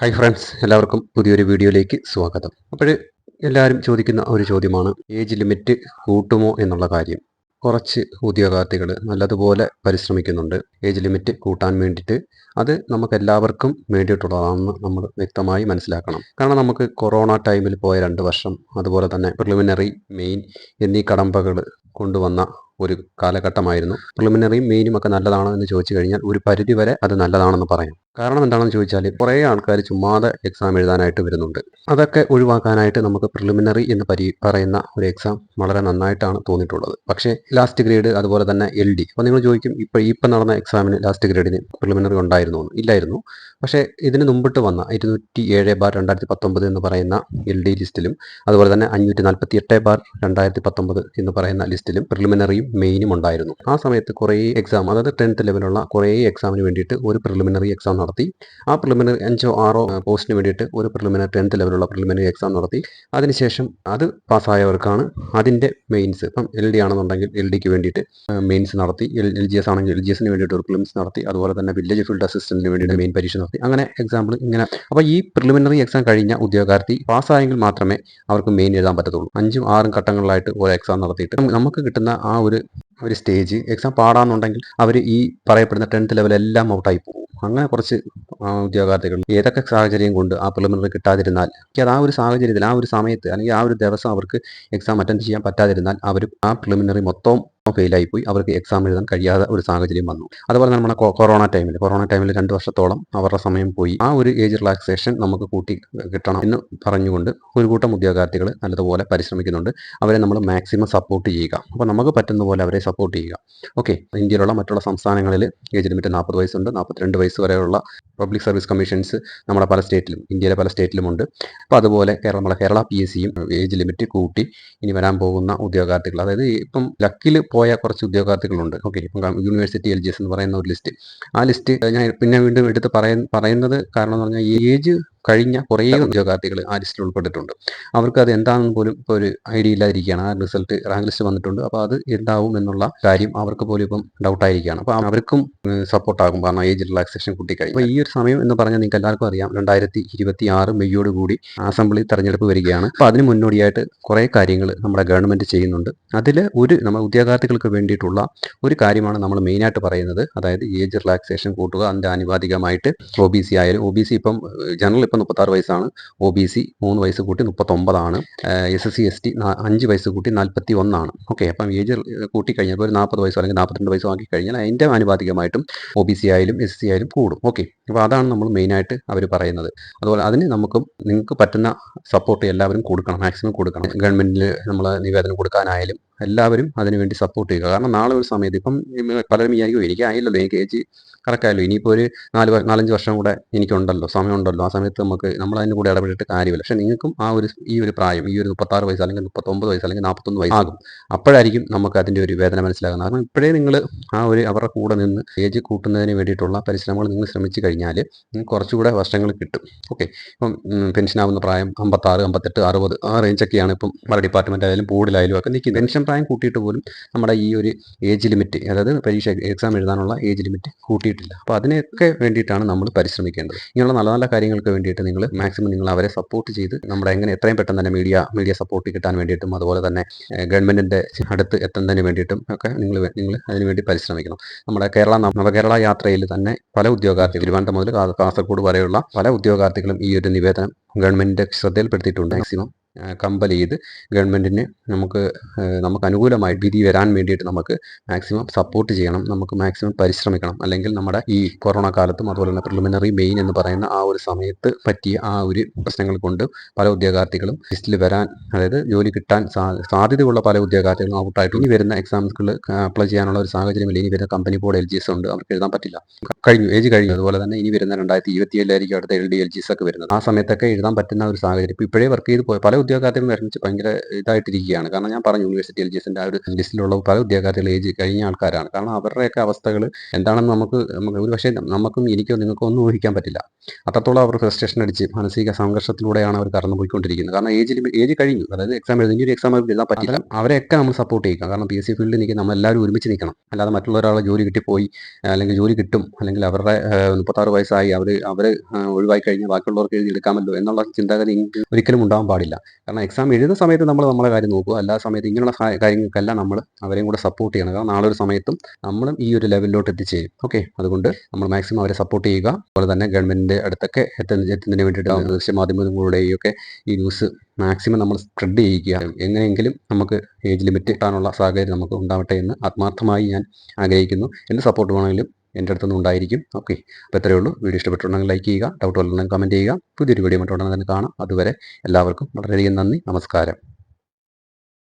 Hi friends എല്ലാവർക്കും പുതിയൊരു വീഡിയോയിലേക്ക് സ്വാഗതം. അപ്പോൾ എല്ലാവരും ചോദിക്കുന്ന ഒരു ചോദ്യമാണ് ഏജ് ലിമിറ്റ് കൂട്ടുമോ എന്നുള്ള കാര്യം. കുറച്ച് ഉദ്യോഗാർത്ഥികൾ നല്ലതുപോലെ പരിശ്രമിക്കുന്നുണ്ട് ഏജ് ലിമിറ്റ് കൂട്ടാൻ വേണ്ടിയിട്ട്. അത് നമുക്ക് എല്ലാവർക്കും വേണ്ടിയിട്ടുള്ളതാണെന്ന് നമ്മൾ വ്യക്തമായി മനസ്സിലാക്കണം. കാരണം നമുക്ക് കൊറോണ ടൈമിൽ പോയ രണ്ട് വർഷം അതുപോലെ തന്നെ പ്രിലിമിനറി മെയിൻ എന്നീ കടമ്പകൾ കൊണ്ടുവന്ന ഒരു കാലഘട്ടമായിരുന്നു. പ്രിലിമിനറിയും മെയിനും ഒക്കെ നല്ലതാണോ എന്ന് ചോദിച്ചു കഴിഞ്ഞാൽ ഒരു പരിധി വരെ അത് നല്ലതാണെന്ന് പറയാം. കാരണം എന്താണെന്ന് ചോദിച്ചാൽ കുറേ ആൾക്കാർ ചുമ്മാതെ എക്സാം എഴുതാനായിട്ട് വരുന്നുണ്ട്. അതൊക്കെ ഒഴിവാക്കാനായിട്ട് നമുക്ക് പ്രിലിമിനറി എന്ന് പരി പറയുന്ന ഒരു എക്സാം വളരെ നന്നായിട്ടാണ് തോന്നിയിട്ടുള്ളത്. പക്ഷേ ലാസ്റ്റ് ഗ്രേഡ് അതുപോലെ തന്നെ എൽ ഡി അപ്പോൾ നിങ്ങൾ ചോദിക്കും ഇപ്പോൾ ഇപ്പം നടന്ന എക്സാമിന് ലാസ്റ്റ് ഗ്രേഡിന് പ്രിലിമിനറി ഉണ്ടായിരുന്നു ഇല്ലായിരുന്നു. പക്ഷേ ഇതിന് മുമ്പിട്ട് വന്ന ഇരുന്നൂറ്റി ഏഴ് ബാർ രണ്ടായിരത്തി പത്തൊമ്പത് എന്ന് പറയുന്ന എൽ ഡി ലിസ്റ്റിലും അതുപോലെ തന്നെ അഞ്ഞൂറ്റി നാൽപ്പത്തി എട്ട് ബാർ രണ്ടായിരത്തി പത്തൊമ്പത് എന്ന് പറയുന്ന ലിസ്റ്റിലും പ്രിലിമിനറിയും മെയിനും ഉണ്ടായിരുന്നു. ആ സമയത്ത് കുറേ എക്സാം അതായത് ടെൻത്ത് ലെവലുള്ള കുറേ എക്സാമിന് വേണ്ടിയിട്ട് ഒരു പ്രിലിമിനറി എക്സാം നടത്തി. ആ പ്രിലിമിനറി അഞ്ചോ ആറോ പോസ്റ്റിന് വേണ്ടിയിട്ട് ഒരു പ്രിലിമിനറി ടെൻത്ത് ലെവലുള്ള പ്രിലിമിനറി എക്സാം നടത്തി. അതിനുശേഷം അത് പാസ്സായവർക്കാണ് അതിന്റെ മെയിൻസ് ഇപ്പം എൽ ഡി ആണെന്നുണ്ടെങ്കിൽ എൽ ഡിക്ക് വേണ്ടിയിട്ട് മെയിൻസ് നടത്തി. എൽ എൽ ജി എസ് ആണെങ്കിൽ എൽ ജി എസിന് വേണ്ടിയിട്ട് ഒരു പ്രിലിംസ് നടത്തി. അതുപോലെ തന്നെ വില്ലേജ് ഫീൽഡ് അസിസ്റ്റന്റിന് വേണ്ടിയിട്ട് മെയിൻ പരീക്ഷ നടത്തി. അങ്ങനെ എക്സാമ്പിൾ ഇങ്ങനെ. അപ്പോൾ ഈ പ്രിലിമിനറി എക്സാം കഴിഞ്ഞ ഉദ്യോഗാർത്ഥി പാസ്സായെങ്കിൽ മാത്രമേ അവർക്ക് മെയിൻ എഴുതാൻ പറ്റത്തുള്ളൂ. അഞ്ചും ആറും ഘട്ടങ്ങളിലായിട്ട് ഒരു എക്സാം നടത്തിയിട്ട്. നമുക്ക് കിട്ടുന്ന ആ ഒരു ഒരു സ്റ്റേജ് എക്സാം പാടാന്നുണ്ടെങ്കിൽ അവർ ഈ പറയപ്പെടുന്ന ടെൻത്ത് ലെവലെല്ലാം ഔട്ടായി പോകും. അങ്ങനെ കുറച്ച് ഉദ്യോഗാർത്ഥികൾ ഏതൊക്കെ സാഹചര്യം കൊണ്ട് ആ പ്രിലിമിനറി കിട്ടാതിരുന്നാൽ അത് ആ ഒരു സാഹചര്യത്തിൽ ആ ഒരു സമയത്ത് അല്ലെങ്കിൽ ആ ഒരു ദിവസം അവർക്ക് എക്സാം അറ്റൻഡ് ചെയ്യാൻ പറ്റാതിരുന്നാൽ അവർ ആ പ്രിലിമിനറി മൊത്തം ഫെയിലായി പോയി അവർക്ക് എക്സാം എഴുതാൻ കഴിയാതെ ഒരു സാഹചര്യം വന്നു. അതുപോലെ തന്നെ നമ്മുടെ കൊറോണ ടൈമിൽ കൊറോണ ടൈമിൽ രണ്ട് വർഷത്തോളം അവരുടെ സമയം പോയി. ആ ഒരു ഏജ് റിലാക്സേഷൻ നമുക്ക് കൂട്ടി കിട്ടണം എന്ന് പറഞ്ഞുകൊണ്ട് ഒരു കൂട്ടം ഉദ്യോഗാർത്ഥികൾ നല്ലതുപോലെ പരിശ്രമിക്കുന്നുണ്ട്. അവരെ നമ്മൾ മാക്സിമം സപ്പോർട്ട് ചെയ്യുക. അപ്പോൾ നമുക്ക് പറ്റുന്ന പോലെ അവരെ സപ്പോർട്ട് ചെയ്യുക. ഓക്കെ ഇന്ത്യയിലുള്ള മറ്റുള്ള സംസ്ഥാനങ്ങളിൽ ഏജ് ലിമിറ്റ് നാൽപ്പത് വയസ്സുണ്ട്. നാൽപ്പത്തിരണ്ട് വയസ്സ് വരെയുള്ള പബ്ലിക് സർവീസ് കമ്മീഷൻസ് നമ്മുടെ പല സ്റ്റേറ്റിലും ഇന്ത്യയിലെ പല സ്റ്റേറ്റിലുമുണ്ട്. അപ്പോൾ അതുപോലെ കേരള നമ്മളെ കേരള പി എസ് സിയും ഏജ് ലിമിറ്റ് കൂട്ടി ഇനി വരാൻ പോകുന്ന ഉദ്യോഗാർത്ഥികൾ. അതായത് ഇപ്പം ലക്കിൽ പോയ കുറച്ച് ഉദ്യോഗാർത്ഥികളുണ്ട്. ഓക്കെ ഇപ്പം യൂണിവേഴ്സിറ്റി എൽ ജി എസ് എന്ന് പറയുന്ന ഒരു ലിസ്റ്റ് ആ ലിസ്റ്റ് ഞാൻ പിന്നെ വീണ്ടും എടുത്ത് പറയുന്നത് കാരണം എന്ന് പറഞ്ഞാൽ ഏജ് കഴിഞ്ഞ കുറേ ഉദ്യോഗാർത്ഥികൾ ആ ലിസ്റ്റിൽ ഉൾപ്പെട്ടിട്ടുണ്ട്. അവർക്ക് അത് എന്താണെന്ന് പോലും ഇപ്പോൾ ഒരു ഐഡിയ ഇല്ലാതിരിക്കുകയാണ്. ആ റിസൾട്ട് റാങ്ക് ലിസ്റ്റ് വന്നിട്ടുണ്ട്. അപ്പോൾ അത് എന്താവും എന്നുള്ള കാര്യം അവർക്ക് പോലും ഇപ്പം ഡൗട്ടായിരിക്കുകയാണ് അപ്പോൾ അവർക്കും സപ്പോർട്ടാകും കാരണം ഏജ് റിലാക്സേഷൻ കുട്ടിക്കഴിഞ്ഞു അപ്പോൾ ഈ ഒരു സമയം എന്ന് പറഞ്ഞാൽ നിങ്ങൾക്ക് എല്ലാവർക്കും അറിയാം. രണ്ടായിരത്തി ഇരുപത്തി ആറ് മെയ്യോട് കൂടി അസംബ്ലി തെരഞ്ഞെടുപ്പ് വരികയാണ്. അപ്പോൾ അതിന് മുന്നോടിയായിട്ട് കുറേ കാര്യങ്ങൾ നമ്മുടെ ഗവൺമെന്റ് ചെയ്യുന്നുണ്ട്. അതിൽ ഒരു നമ്മൾ ഉദ്യോഗാർത്ഥികൾക്ക് വേണ്ടിയിട്ടുള്ള ഒരു കാര്യമാണ് നമ്മൾ മെയിനായിട്ട് പറയുന്നത്. അതായത് ഏജ് റിലാക്സേഷൻ കൂട്ടുക. അതിന്റെ ആനുപാതികമായിട്ട് ഒ ബി സി ആയാലും ഒ ബി സി ഇപ്പം ജനറൽ ഇപ്പം മുപ്പത്താറ് വയസ്സാണ്. ഒ ബി സി മൂന്ന് വയസ്സ് കൂട്ടി മുപ്പത്തൊമ്പതാണ്. S S C S T അഞ്ച് വയസ്സ് കൂട്ടി നാൽപ്പത്തി ഒന്നാണ് ഓക്കെ അപ്പം ഏജ് കൂട്ടി കഴിഞ്ഞാൽ ഒരു നാൽപ്പത് വയസ്സോ അല്ലെങ്കിൽ നാൽപ്പത്തിരണ്ട് വയസ്സോ ആക്കി കഴിഞ്ഞാൽ അതിന്റെ ആനുപാതികമായിട്ടും ഒ ബി സി ആയാലും എസ് സി ആയാലും കൂടും. ഓക്കെ അപ്പോൾ അതാണ് നമ്മൾ മെയിനായിട്ട് അവർ പറയുന്നത്. അതുപോലെ അതിന് നമുക്കും നിങ്ങൾക്ക് പറ്റുന്ന സപ്പോർട്ട് എല്ലാവരും കൊടുക്കണം മാക്സിമം കൊടുക്കണം. ഗവൺമെന്റിൽ നമ്മൾ നിവേദനം കൊടുക്കാനായാലും എല്ലാവരും അതിനുവേണ്ടി സപ്പോർട്ട് ചെയ്യുക. കാരണം നാളെ ഒരു സമയത്ത് ഇപ്പം പലരും വിചാരിക്കും എനിക്ക് ആയില്ലല്ലോ എനിക്ക് ഏജ് കറക്റ്റായല്ലോ. ഇനിയിപ്പോൾ ഒരു നാല് നാലഞ്ച് വർഷം കൂടെ എനിക്കുണ്ടല്ലോ സമയമുണ്ടല്ലോ. ആ സമയത്ത് നമുക്ക് നമ്മൾ അതിന്റെ കൂടെ ഇടപെട്ടിട്ട് കാര്യമില്ല. പക്ഷേ നിങ്ങൾക്കും ആ ഒരു ഈ ഒരു പ്രായം ഈ ഒരു മുപ്പത്താറ് വയസ്സ് അല്ലെങ്കിൽ മുപ്പത്തൊമ്പത് വയസ്സ് അല്ലെങ്കിൽ നാൽപ്പത്തൊന്ന് വയസ്സ് ആകും. അപ്പോഴായിരിക്കും നമുക്ക് അതിന്റെ ഒരു വേദന മനസ്സിലാകുന്നത്. കാരണം ഇപ്പോഴേ നിങ്ങൾ ആ ഒരു അവരുടെ കൂടെ നിന്ന് ഏജ് കൂട്ടുന്നതിന് വേണ്ടിയിട്ടുള്ള പരിശ്രമങ്ങൾ നിങ്ങൾ ശ്രമിച്ചു കഴിഞ്ഞാൽ നിങ്ങൾക്ക് കുറച്ചുകൂടെ വർഷങ്ങൾ കിട്ടും. ഓക്കെ. ഇപ്പം പെൻഷനാവുന്ന പ്രായം അമ്പത്താറ് അമ്പത്തെട്ട് അറുപത് ആ റേഞ്ചൊക്കെയാണ് ഇപ്പം പല ഡിപ്പാർട്ട്മെന്റ് ആയാലും ബോർഡിലായാലും ഒക്കെ നിൽക്കുന്നത്. പെൻഷൻ പ്രായം കൂട്ടിയിട്ട് പോലും നമ്മുടെ ഈ ഒരു ഏജ് ലിമിറ്റ് അതായത് പരീക്ഷ എക്സാം എഴുതാനുള്ള ഏജ് ലിമിറ്റ് കൂട്ടിയിട്ടില്ല. അപ്പോൾ അതിനൊക്കെ വേണ്ടിയിട്ടാണ് നമ്മൾ പരിശ്രമിക്കേണ്ടത്. ഇങ്ങനെയുള്ള നല്ല നല്ല കാര്യങ്ങൾക്ക് വേണ്ടിയിട്ട് നിങ്ങൾ മാക്സിമം നിങ്ങൾ അവരെ സപ്പോർട്ട് ചെയ്ത് നമ്മുടെ എങ്ങനെ എത്രയും പെട്ടെന്ന് തന്നെ മീഡിയ മീഡിയ സപ്പോർട്ട് കിട്ടാൻ വേണ്ടിയിട്ടും അതുപോലെ തന്നെ ഗവൺമെന്റിന്റെ അടുത്ത് എത്തുന്നതിന് വേണ്ടിയിട്ടും ഒക്കെ നിങ്ങൾ നിങ്ങൾ അതിനുവേണ്ടി പരിശ്രമിക്കണം. നമ്മുടെ കേരള നവകേരള യാത്രയിൽ തന്നെ പല ഉദ്യോഗാർത്ഥികൾ തിരുവനന്തപുരം മുതൽ കാസർഗോഡ് വരെയുള്ള പല ഉദ്യോഗാർത്ഥികളും ഈ ഒരു നിവേദനം ഗവൺമെന്റിന്റെ ശ്രദ്ധയിൽപ്പെടുത്തിയിട്ടുണ്ട്. മാക്സിമം കമ്പൽ ചെയ്ത് ഗവൺമെന്റിന് നമുക്ക് നമുക്ക് അനുകൂലമായി വിധി വരാൻ വേണ്ടിയിട്ട് നമുക്ക് മാക്സിമം സപ്പോർട്ട് ചെയ്യണം. നമുക്ക് മാക്സിമം പരിശ്രമിക്കണം. അല്ലെങ്കിൽ നമ്മുടെ ഈ കൊറോണ കാലത്തും അതുപോലെ തന്നെ പ്രിലിമിനറി മെയിൻ എന്ന് പറയുന്ന ആ ഒരു സമയത്ത് പറ്റിയ ആ ഒരു പ്രശ്നങ്ങൾ കൊണ്ട് പല ഉദ്യോഗാർത്ഥികളും ലിസ്റ്റിൽ വരാൻ അതായത് ജോലി കിട്ടാൻ സാധ്യതയുള്ള പല ഉദ്യോഗാർത്ഥികളും ഔട്ടായിട്ട് ഇനി വരുന്ന എക്സാംസുകൾ അപ്ലൈ ചെയ്യാനുള്ള ഒരു സാഹചര്യമില്ല ഇനി വരുന്ന company board L G S ഉണ്ട്. അവർക്ക് എഴുതാൻ പറ്റില്ല. കഴിഞ്ഞു. ഏജ് കഴിഞ്ഞു. അതുപോലെ തന്നെ ഇനി വരുന്ന രണ്ടായിരത്തി ഇരുപത്തി ഏഴിലായിരിക്കും അടുത്ത L D L G S ഒക്കെ വരുന്നത്. ആ സമയത്തൊക്കെ എഴുതാൻ പറ്റുന്ന ഒരു സാഹചര്യം. ഇപ്പോൾ ഇപ്പോഴേ വർക്ക് ചെയ്ത് പോയ പല ഉദ്യോഗാർത്ഥികളും വിഷമിച്ച് ഭയങ്കര ഇതായിട്ടിരിക്കുകയാണ്. കാരണം ഞാൻ പറഞ്ഞു യൂണിവേഴ്സിറ്റി എൽ ജി എസിന്റെ ആ ഒരു ലിസ്റ്റിലുള്ള പല ഉദ്യോഗാർത്ഥികൾ ഏജ് കഴിഞ്ഞ ആൾക്കാരാണ്. കാരണം അവരുടെയൊക്കെ അവസ്ഥകൾ എന്താണെന്ന് നമുക്ക് നമുക്ക് ഒരു പക്ഷേ നമുക്കും എനിക്കോ നിങ്ങൾക്കോ ഒന്നും ഊഹിക്കാൻ പറ്റില്ല. അത്രത്തോളം അവർ ഫ്രസ്ട്രേഷൻ അടിച്ച് മാനസിക സംഘർഷത്തിലൂടെയാണ് അവർ കടന്നു പോയിക്കൊണ്ടിരിക്കുന്നത് കാരണം ഏജ് ഏജ് കഴിഞ്ഞു. അതായത് എക്സാം എഴുതി ഒരു എക്സാം എഴുതാൻ പറ്റില്ല. അവരെയൊക്കെ നമ്മൾ സപ്പോർട്ട് ചെയ്യുക കാരണം പി എസ് സി ഫീൽഡിൽ നിൽക്കുന്ന നമ്മളെല്ലാവരും ഒരുമിച്ച് നിൽക്കണം. അല്ലാതെ മറ്റുള്ള ഒരാളെ ജോലി കിട്ടിപ്പോയി അല്ലെങ്കിൽ ജോലി കിട്ടും അല്ലെങ്കിൽ അവരുടെ മുപ്പത്താറ് വയസ്സായി അവർ അവർ ഒഴിവായി കഴിഞ്ഞാൽ ബാക്കിയുള്ളവർക്ക് എഴുതി എടുക്കാമല്ലോ എന്നുള്ള ചിന്താഗതി ഒരിക്കലും ഉണ്ടാവാൻ പാടില്ല. കാരണം എക്സാം എഴുതുന്ന സമയത്ത് നമ്മൾ നമ്മളെ കാര്യം നോക്കുക. എല്ലാ സമയത്ത് ഇങ്ങനെയുള്ള കാര്യങ്ങൾക്കെല്ലാം നമ്മൾ അവരെയും കൂടെ സപ്പോർട്ട് ചെയ്യണം. കാരണം നാളെ ഒരു സമയത്തും നമ്മളും ഈ ഒരു ലെവലിലോട്ട് എത്തിച്ചേരും. ഓക്കെ അതുകൊണ്ട് നമ്മൾ മാക്സിമം അവരെ സപ്പോർട്ട് ചെയ്യുക. അതുപോലെ തന്നെ ഗവൺമെന്റിന്റെ അടുത്തൊക്കെ എത്തുന്ന എത്തുന്നതിന് വേണ്ടിയിട്ട് ദൃശ്യമാധ്യമങ്ങളിലൂടെയും ഒക്കെ ഈ ന്യൂസ് മാക്സിമം നമ്മൾ സ്പ്രെഡ് ചെയ്യുക എങ്ങനെയെങ്കിലും നമുക്ക് ഏജ് ലിമിറ്റ് കിട്ടാനുള്ള സാഹചര്യം നമുക്ക് ഉണ്ടാവട്ടെ എന്ന് ആത്മാർത്ഥമായി ഞാൻ ആഗ്രഹിക്കുന്നു. എന്ത് സപ്പോർട്ട് വേണമെങ്കിലും എന്റെ അടുത്തൊന്നും ഉണ്ടായിരിക്കും. ഓക്കെ. അപ്പോൾ ഇത്രയേ ഉള്ളൂ. വീഡിയോ ഇഷ്ടപ്പെട്ടിട്ടുണ്ടെങ്കിൽ ലൈക്ക് ചെയ്യുക. ഡൗട്ട് വല്ലതും കമന്റ് ചെയ്യുക. പുതിയൊരു വീഡിയോ മറ്റുണ്ടെങ്കിൽ തന്നെ കാണാം. അതുവരെ എല്ലാവർക്കും വളരെയധികം നന്ദി. നമസ്കാരം.